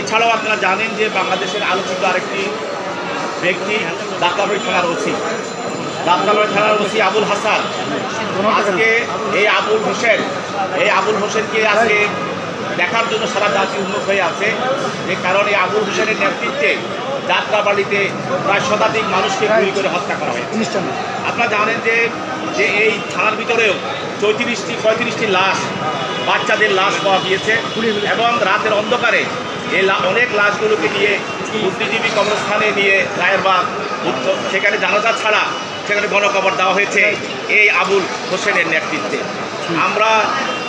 এছাড়াও আপনারা জানেন যে বাংলাদেশের আলোচিত আরেকটি ব্যক্তি দাতাবাড়ি থানার ওসি। দাতাবাড়ি থানার ওসি আবুল হাসান। আজকে এই আবুল হোসেন, এই আবুল হোসেনকে আজকে দেখার জন্য সারা জাতি উন্নত হয়ে আছে। যে কারণ আবুল হোসেনের নেতৃত্বে যাত্রাবাড়িতে প্রায় শতাধিক মানুষকে গুলি করে হত্যা করা হয় আপনারা জানেন যে যে এই থানার ভিতরেও চৌত্রিশটি পঁয়ত্রিশটি লাশ বাচ্চাদের লাশ পাওয়া গিয়েছে এবং রাতের অন্ধকারে এই অনেক লাশগুলোকে নিয়ে বুদ্ধিজীবী কবরস্থানে নিয়ে রায়েরবাগ সেখানে জানাজা ছাড়া সেখানে গণকবর দেওয়া হয়েছে এই আবুল হোসেনের নেতৃত্বে। আমরা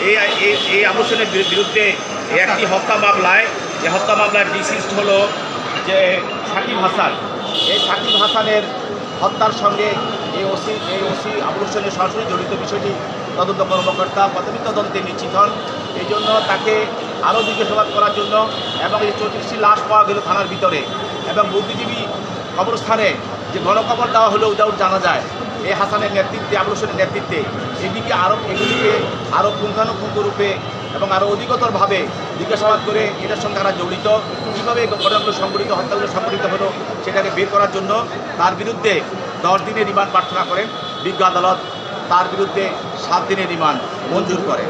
এই এই আবুল হোসেনের বিরুদ্ধে একটি হত্যা মামলায় যে হত্যা মামলার ডিসিস্ট হলো যে সাকিব হাসান। এই সাকিব হাসানের হত্যার সঙ্গে এই ওসি এই ওসি আবুল হোসেনের সরাসরি জড়িত বিষয়টি তদন্ত কর্মকর্তা প্রাথমিক তদন্তে নিশ্চিত হন। এই জন্য তাকে আরও জিজ্ঞাসাবাদ করার জন্য এবং এই চৌত্রিশটি লাশ পাওয়া গেল থানার ভিতরে এবং বুদ্ধিজীবী কবরস্থানে যে গণকবর দেওয়া হলো উইদাউট জানা যায়, এই হাসানের নেতৃত্বে, আবুল হোসেনের নেতৃত্বে, এদিকে আরও এগুলিকে আরও পুঙ্খানুপুঙ্খ রূপে এবং আরও অধিকতরভাবে জিজ্ঞাসাবাদ করে এটার সঙ্গে তারা জড়িত। কীভাবে ঘটনাগুলো সংঘটিত হত্যাগুলো সংঘটিত হলো সেটাকে বের করার জন্য তার বিরুদ্ধে দশ দিনের রিমান্ড প্রার্থনা করেন বিজ্ঞ আদালত। তার বিরুদ্ধে সাত দিনের রিমান্ড মঞ্জুর করেন।